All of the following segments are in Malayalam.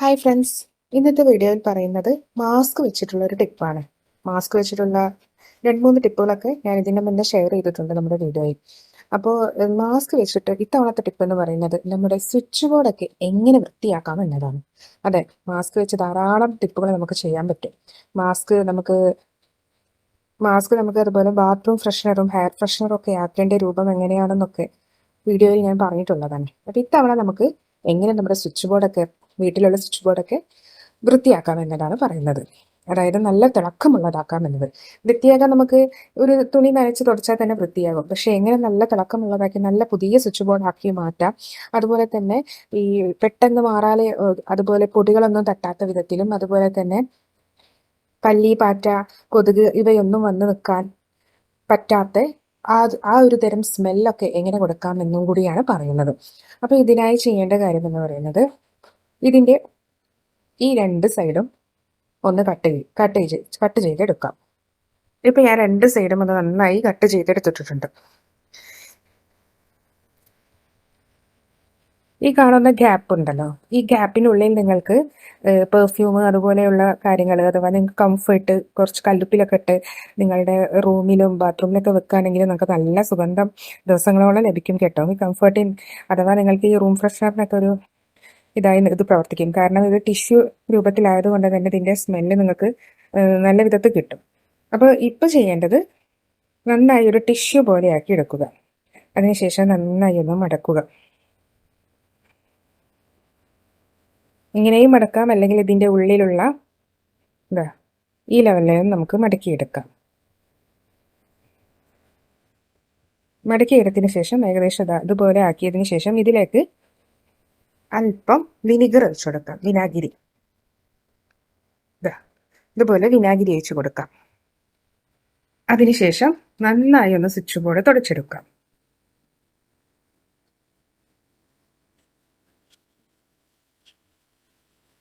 ഹായ് ഫ്രണ്ട്സ് ഇന്നത്തെ വീഡിയോയിൽ പറയുന്നത് മാസ്ക് വെച്ചിട്ടുള്ള ഒരു ടിപ്പാണ് മാസ്ക് വെച്ചിട്ടുള്ള രണ്ട് മൂന്ന് ടിപ്പുകളൊക്കെ ഞാൻ ഇതിന്റെ മുന്നേ ഷെയർ ചെയ്തിട്ടുണ്ട് നമ്മുടെ വീഡിയോയിൽ അപ്പോൾ മാസ്ക് വെച്ചിട്ട് ഇത്തവണത്തെ ടിപ്പ് എന്ന് പറയുന്നത് നമ്മുടെ സ്വിച്ച് ബോർഡൊക്കെ എങ്ങനെ വൃത്തിയാക്കാം എന്നതാണ്. അതെ മാസ്ക് വെച്ച് ധാരാളം ടിപ്പുകൾ നമുക്ക് ചെയ്യാൻ പറ്റും. മാസ്ക് നമുക്ക് മാസ്ക് നമുക്ക് അതുപോലെ ബാത്റൂം ഫ്രഷ്നറും ഹെയർ ഫ്രഷ്നറും ഒക്കെ ആക്കേണ്ട രൂപം എങ്ങനെയാണെന്നൊക്കെ വീഡിയോയിൽ ഞാൻ പറഞ്ഞിട്ടുള്ളതാണ്. അപ്പോൾ ഇത്തവണ നമുക്ക് എങ്ങനെ നമ്മുടെ സ്വിച്ച് ബോർഡൊക്കെ വീട്ടിലുള്ള സ്വിച്ച് ബോർഡൊക്കെ വൃത്തിയാക്കാം എന്നതാണ് പറയുന്നത്. അതായത് നല്ല തിളക്കമുള്ളതാക്കാം എന്നത് വൃത്തിയാക്കാൻ നമുക്ക് ഒരു തുണി നനച്ച് തുടച്ചാൽ തന്നെ വൃത്തിയാകും. പക്ഷെ എങ്ങനെ നല്ല തിളക്കമുള്ളതാക്കി നല്ല പുതിയ സ്വിച്ച് ബോർഡ് ആക്കി മാറ്റാം അതുപോലെ തന്നെ ഈ പെട്ടെന്ന് മാറാതെ അതുപോലെ പൊടികളൊന്നും തട്ടാത്ത വിധത്തിലും അതുപോലെ തന്നെ പല്ലി പാറ്റ കൊതുക് ഇവയൊന്നും വന്ന് നിൽക്കാൻ പറ്റാത്ത ആ ആ ഒരു തരം സ്മെല്ലൊക്കെ എങ്ങനെ കൊടുക്കാം എന്നും കൂടിയാണ് പറയുന്നത്. അപ്പോൾ ഇതിനായി ചെയ്യേണ്ട കാര്യം എന്ന് പറയുന്നത് ഇതിന്റെ ഈ രണ്ട് സൈഡും ഒന്ന് കട്ട് കട്ട് ചെയ്ത് കട്ട് ചെയ്തെടുക്കാം. ഇപ്പം ഞാൻ രണ്ട് സൈഡും ഒന്ന് നന്നായി കട്ട് ചെയ്തെടുത്തിട്ടുണ്ട്. ഈ കാണുന്ന ഗ്യാപ്പ് ഉണ്ടല്ലോ. ഈ ഗ്യാപ്പിനുള്ളിൽ നിങ്ങൾക്ക് പെർഫ്യൂം അതുപോലെയുള്ള കാര്യങ്ങൾ അഥവാ നിങ്ങൾക്ക് കംഫർട്ട് കുറച്ച് കല്ലുപ്പിലൊക്കെ ഇട്ട് നിങ്ങളുടെ റൂമിലും ബാത്റൂമിലൊക്കെ വെക്കുകയാണെങ്കിൽ നിങ്ങൾക്ക് നല്ല സുഗന്ധം ദിവസങ്ങളോളം ലഭിക്കും കേട്ടോ. ഈ കംഫർട്ടിൻ അഥവാ നിങ്ങൾക്ക് ഈ റൂം ഫ്രഷ്നറിനൊക്കെ ഒരു ഇതായി ഇത് പ്രവർത്തിക്കും. കാരണം ഇത് ടിഷ്യൂ രൂപത്തിലായതുകൊണ്ട് തന്നെ ഇതിന്റെ സ്മെല്ല് നിങ്ങൾക്ക് നല്ല വിധത്തിൽ കിട്ടും. അപ്പോൾ ഇപ്പോൾ ചെയ്യേണ്ടത് നന്നായി ഒരു ടിഷ്യൂ പോലെയാക്കി എടുക്കുക. അതിനുശേഷം നന്നായി ഒന്ന് മടക്കുക. ഇങ്ങനെയും മടക്കാം അല്ലെങ്കിൽ ഇതിന്റെ ഉള്ളിലുള്ള എന്താ ഈ ലെവലിലും നമുക്ക് മടക്കിയെടുക്കാം. മടക്കിയെടുത്തതിന് ശേഷം ഏകദേശം അതുപോലെ ആക്കിയതിന് ശേഷം ഇതിലേക്ക് അല്പം വിനിഗർ ഒഴിച്ചു കൊടുക്കാം. വിനാഗിരി. ഇതുപോലെ വിനാഗിരി ഒഴിച്ചു കൊടുക്കാം. അതിനുശേഷം നന്നായി ഒന്ന് സ്വിച്ച് ബോർഡ് തുടച്ചെടുക്കാം.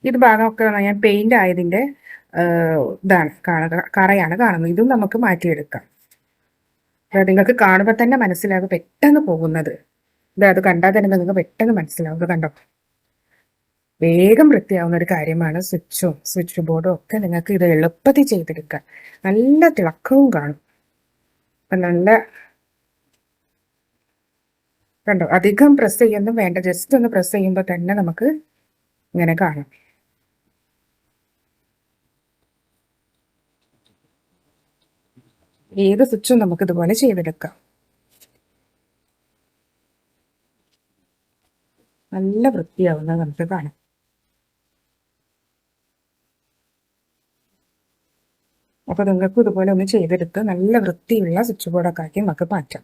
ഇത് ഭാഗമൊക്കെ ഞാൻ പെയിന്റ് ആയതിന്റെ ഇതാണ് കാണുക കറയാണ് കാണുന്നത്. ഇതും നമുക്ക് മാറ്റിയെടുക്കാം. നിങ്ങൾക്ക് കാണുമ്പോൾ തന്നെ മനസ്സിലാകും പെട്ടെന്ന് പോകുന്നത്. ഇത് അത് കണ്ടാൽ തന്നെ നിങ്ങൾക്ക് പെട്ടെന്ന് മനസ്സിലാവും. കണ്ടോ? വേഗം വൃത്തിയാവുന്ന ഒരു കാര്യമാണ് സ്വിച്ചും സ്വിച്ച് ബോർഡും ഒക്കെ നിങ്ങൾക്ക് ഇത് എളുപ്പത്തിൽ ചെയ്തെടുക്കാം. നല്ല തിളക്കവും കാണും. അപ്പം നല്ല കണ്ടോ? അധികം പ്രസ് ചെയ്യുന്നു വേണ്ട. ജസ്റ്റ് ഒന്ന് പ്രസ് ചെയ്യുമ്പോൾ തന്നെ നമുക്ക് ഇങ്ങനെ കാണാം. ഏത് സ്വിച്ചും നമുക്ക് ഇതുപോലെ ചെയ്തെടുക്കാം. നല്ല വൃത്തിയാവുന്നത് നമുക്ക് കാണാം. അപ്പോൾ നിങ്ങൾക്ക് ഇതുപോലെ ഒന്ന് ചെയ്തെടുത്ത് നല്ല വൃത്തിയുള്ള സ്വിച്ച് ബോർഡൊക്കെ ആക്കി നമുക്ക് മാറ്റാം.